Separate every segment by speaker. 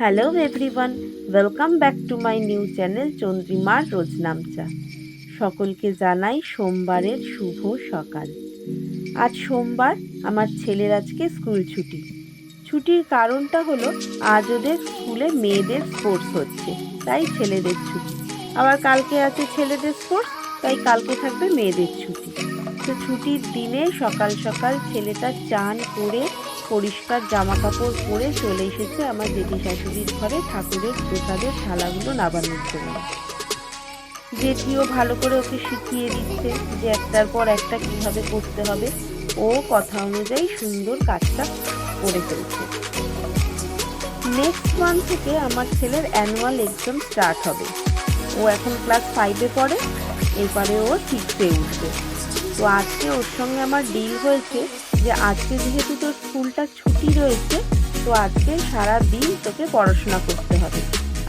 Speaker 1: Hello everyone welcome back to my new channel চন্দ্রিমার রোজনামচা সকলকে জানাই সোমবারের শুভ সকাল। আজ সোমবার আমার ছেলের আজকে স্কুল ছুটি। ছুটির কারণটা হলো আজ ওদের স্কুলে মেয়েদের স্পোর্টস হচ্ছে, তাই ছেলেদের ছুটি। আবার কালকে আছে ছেলেদের স্পোর্টস, তাই কালকে থাকবে মেয়েদের ছুটি। তো ছুটির দিনে সকাল সকাল ছেলেটা চান করে পরিষ্কার জামা কাপড় পরে চলে এসেছে আমার জেঠি শাশুড়ির ঘরে ঠাকুরের প্রসাদের থালাগুলো নাবানোর জন্য। জেঠিও ভালো করে ওকে শিখিয়ে দিচ্ছে যে একটার পর একটা কীভাবে করতে হবে। ও কথা অনুযায়ী সুন্দর কাজটা করে ফেলছে। নেক্সট মান্থ থেকে আমার ছেলের অ্যানুয়াল এক্সাম স্টার্ট হবে। ও এখন ক্লাস ফাইভে পড়ে, এরপরে ও সিক্সে উঠবে। তো আজকে ওর সঙ্গে আমার ডিল হয়েছে যে আজকে যেহেতু তোর স্কুলটা ছুটি রয়েছে, তো আজকে সারা দিন তোকে পড়াশোনা করতে হবে।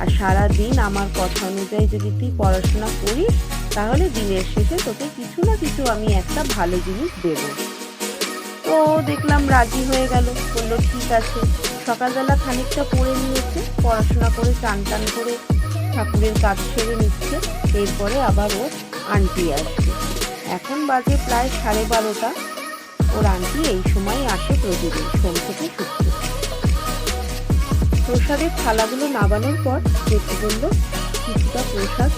Speaker 1: আর সারা দিন আমার কথা অনুযায়ী যদি তুই পড়াশোনা করিস, তাহলে দিনের শেষে তোকে কিছু না কিছু আমি একটা ভালো জিনিস দেবো। তো দেখলাম রাজি হয়ে গেল, বলল ঠিক আছে। সকালবেলা খানিকটা পড়ে নিয়েছে, পড়াশোনা করে চান টান করে ঠাকুরের কাজ সেরে নিচ্ছে। এরপরে আবার ও আন্টি আসবে এখন বাজে প্রায় সাড়ে বারোটা। ওর আন্টি এই সময় আসে প্রতিদিন সোম থেকে শুক্র প্রসাদের থালাগুলো নাবানোর পর দেখতে বলল, কিছুটা প্রসাদ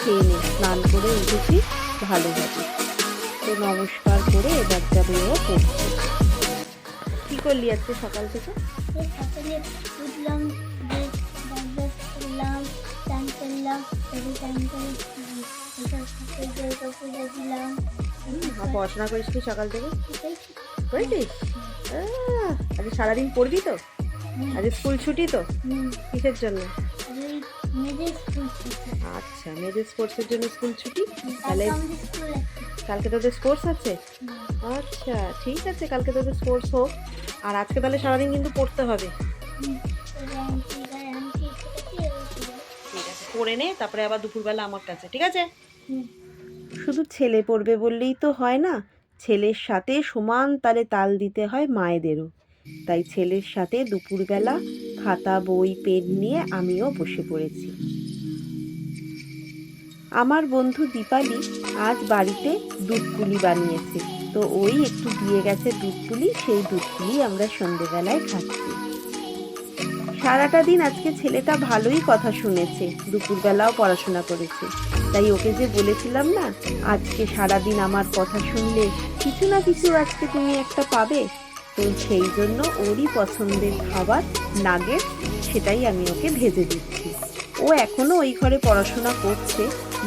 Speaker 1: খেয়ে নে, স্নান করে উঠেছি ভালোভাবে তো নমস্কার করে এবার যাবে ও পড়তে। কি করলি আজকে সকাল থেকে?
Speaker 2: উঠলাম যে করলাম করলাম করে দিলাম।
Speaker 1: পড়াশোনা করিস কি সকাল থেকে? করেছিস? আজকে সারাদিন পড়বি তো? আজকে স্কুল ছুটি তো? কিসের জন্য। আচ্ছা মেয়েদের স্পোর্টসের জন্য স্কুল ছুটি? তাহলে। কালকে তোদের স্পোর্টস আছে? আচ্ছা ঠিক আছে কালকে তোদের স্পোর্টস হোক। আর আজকে তাহলে সারাদিন কিন্তু পড়তে হবে। ঠিক আছে পড়ে নে তারপরে আবার দুপুরবেলা আমার কাছে ঠিক আছে?
Speaker 2: হুম,
Speaker 1: শুধু ছেলে পড়বে বললেই তো হয় না। ছেলের সাথে সমান তালে তাল দিতে হয় মায়েদেরও। তাই ছেলের সাথে দুপুরবেলা খাতা, বই, পেন নিয়ে আমিও বসে পড়েছি। আমার বন্ধু দীপালি আজ বাড়িতে দুধ পুলি বানিয়েছে। তো ওই একটু দিয়ে গেছে দুধ পুলি সেই দুধ পুলি আমরা সন্ধেবেলায় খাচ্ছি। সারাটা দিন আজকে ছেলেটা ভালোই কথা শুনেছে, দুপুরবেলাও পড়াশোনা করেছে। তাই ওকে যে বলেছিলাম না, আজকে সারাদিন আমার কথা শুনলে কিছু না কিছু আজকে তুমি একটা পাবে। তো সেই জন্য ওরই পছন্দের খাবার, নাগেট, সেটাই আমি ওকে ভেজে দিচ্ছি। ও এখনও ওই ঘরে পড়াশোনা করছে।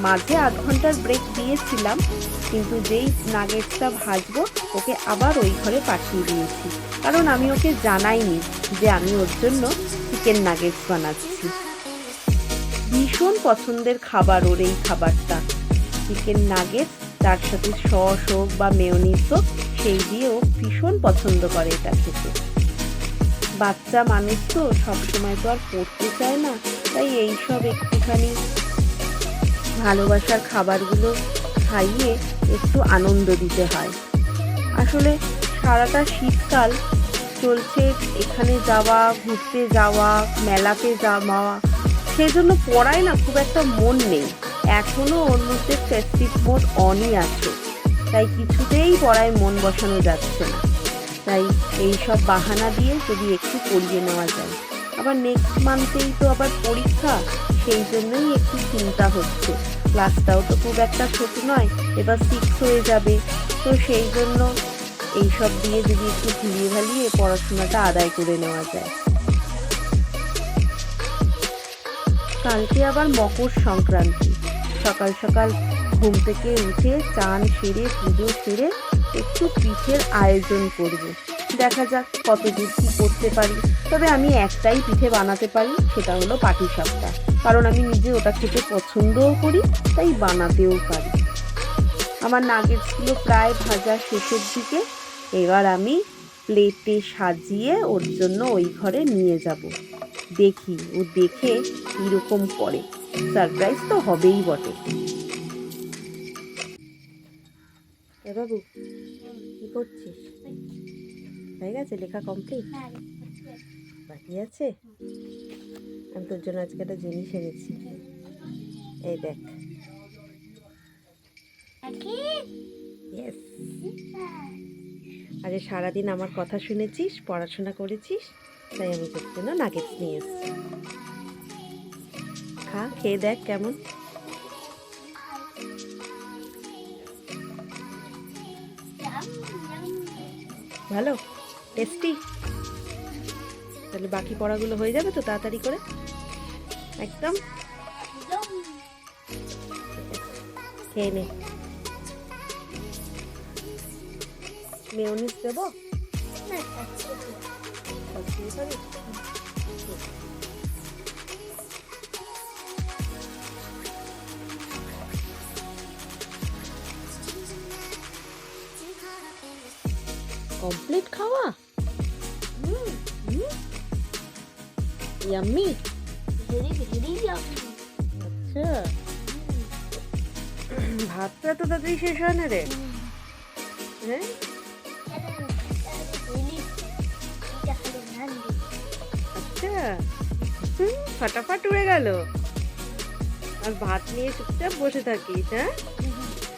Speaker 1: মাঝে আধ ঘণ্টার ব্রেক দিয়েছিলাম, কিন্তু যেই নাগেটসটা ভাজবো, ওকে আবার ওই ঘরে পাঠিয়ে দিয়েছি। কারণ আমি ওকে জানাইনি যে আমি ওর জন্য চিকেন নাগেটস বানাচ্ছি। ভীষণ পছন্দের খাবার ওর এই খাবারটা। চিকেন নাগেট তার সাথে সস হোক বা মেয়নিজ হোক, সেই দিয়ে ও ভীষণ পছন্দ করে এটা খেতে। বাচ্চা মানুষ তো সবসময় তো আর পড়তে চায় না, তাই এইসব একটুখানি ভালোবাসার খাবারগুলো খাইয়ে একটু আনন্দ দিতে হয়। আসলে সারাটা শীতকাল চলছে এখানে যাওয়া, ঘুরতে যাওয়া, মেলাতে যাওয়া সেজন্য পড়ায় না খুব একটা মন নেই। এখনও ওর মধ্যে ফেস্টিভ মোড অনই আছে। তাই কিছুতেই পড়ায় মন বসানো যাচ্ছে না। তাই এই সব বাহানা দিয়ে যদি একটু পড়িয়ে নেওয়া যায়। আবার নেক্সট মান্থেই তো আবার পরীক্ষা, সেই জন্যই একটু চিন্তা হচ্ছে। ক্লাসটাও তো খুব একটা ছোট নয়, এবার সিক্স হয়ে যাবে। তো সেই জন্য এইসব দিয়ে যদি একটু ঘুরিয়ে ভালিয়ে পড়াশোনাটা আদায় করে নেওয়া যায়। কালকে আবার মকর সংক্রান্তি। সকাল সকাল ঘুম থেকে উঠে চান সেরে, পুজো সেরে একটু পিঠের আয়োজন করব। দেখা যাক কত দূর কি করতে পারি। তবে আমি একটাই পিঠে বানাতে পারি, সেটা হলো পাটিসাপটা কারণ আমি নিজে ওটা খেতে পছন্দও করি, তাই বানাতেও পারি। আমার নাগেটসগুলো প্রায় ভাজা শেষের দিকে। এবার আমি প্লেটে সাজিয়ে ওর জন্য ওই ঘরে নিয়ে যাব। দেখি ও দেখে কীরকম করে। সারপ্রাইজ তো হবেই বটে। বাবু কি করছিস? হয়ে গেছে লেখা কমপ্লিট
Speaker 2: হ্যাঁ,
Speaker 1: বাকি আছে? আমি তোর জন্য আজকে একটা জিনিস এনেছি। এই দেখ। ইয়েস আরে সারাদিন আমার কথা শুনেছিস পড়াশোনা করেছিস? তাই আমি তোর জন্য নাগেটস নিয়ে এসেছি। খা, খেয়ে দেখ কেমন। ভালো? টেস্টি তাহলে বাকি পড়াগুলো হয়ে যাবে তো তাড়াতাড়ি করে? একদম? খেয়ে নে। মেয়নিস দেবো? পারি? কমপ্লিট খাওয়া ইয়াম্মি আচ্ছা ভাতটা তো তাড়াতাড়ি শেষ হয় না রে হ্যাঁ হুম, ফাটাফাট উড়ে গেল। আর ভাত নিয়ে চুপচাপ বসে থাকিস হ্যাঁ?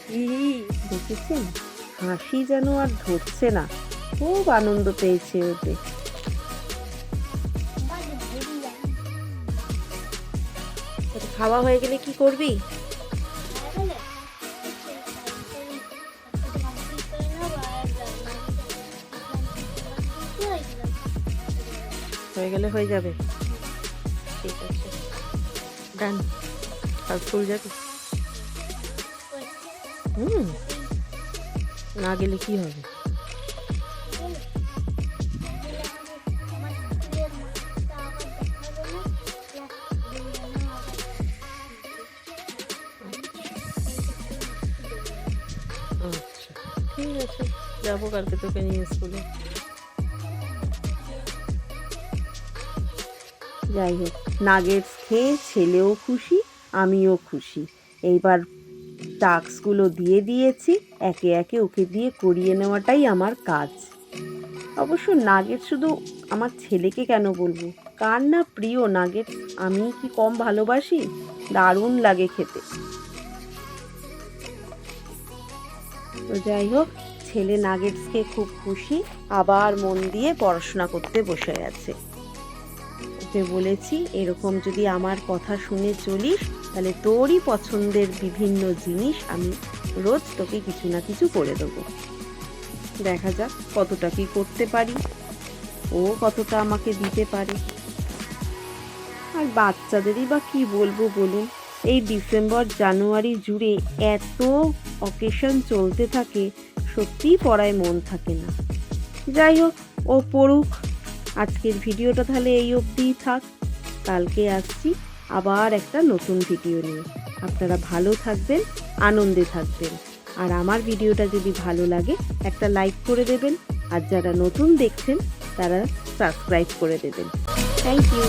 Speaker 1: ই দেখেছেন? হাসি যেন আর ধরছে না। খুব আনন্দ পেয়েছে ওতে। খাওয়া হয়ে গেলে কি করবি? গেলে হয়ে যাবে। ঠিক আছে। ডান আর স্কুল যাবি? হুম। না গেলে কি হবে? আচ্ছা ঠিক আছে। যাব কালকে তোকে নিয়ে স্কুলে। যাই হোক, নাগেটস খেয়ে ছেলেও খুশি, আমিও খুশি। এইবার টাস্কগুলো দিয়ে দিয়েছি, একে একে ওকে দিয়ে করিয়ে নেওয়াটাই আমার কাজ। অবশ্য নাগেট শুধু আমার ছেলেকে কেন বলব? কার না প্রিয় নাগেট আমি কি কম ভালোবাসি? দারুণ লাগে খেতে। তো যাই হোক, ছেলে নাগেটসকে খুব খুশি, আবার মন দিয়ে পড়াশোনা করতে বসে আছে। ওকে বলেছি, এরকম যদি আমার কথা শুনে চলিস, তাহলে তোরই পছন্দের বিভিন্ন জিনিস আমি রোজ তোকে কিছু না কিছু করে দেবো। দেখা যাক কতটা কি করতে পারি। ও কতটা আমাকে দিতে পারে। আর বাচ্চাদেরই বা কি বলব বলুন, এই ডিসেম্বর, জানুয়ারি জুড়ে এত অকেশন চলতে থাকে, সত্যিই পড়ায় মন থাকে না। যাই হোক, ও পড়ুক। আজকের ভিডিওটা তাহলে এই অবধিই থাক। কালকে আসছি আবার একটা নতুন ভিডিও নিয়ে। আপনারা ভালো থাকবেন, আনন্দে থাকবেন। আর আমার ভিডিওটা যদি ভালো লাগে, একটা লাইক করে দেবেন। আর যারা নতুন দেখছেন, তারা সাবস্ক্রাইব করে দেবেন। Thank you.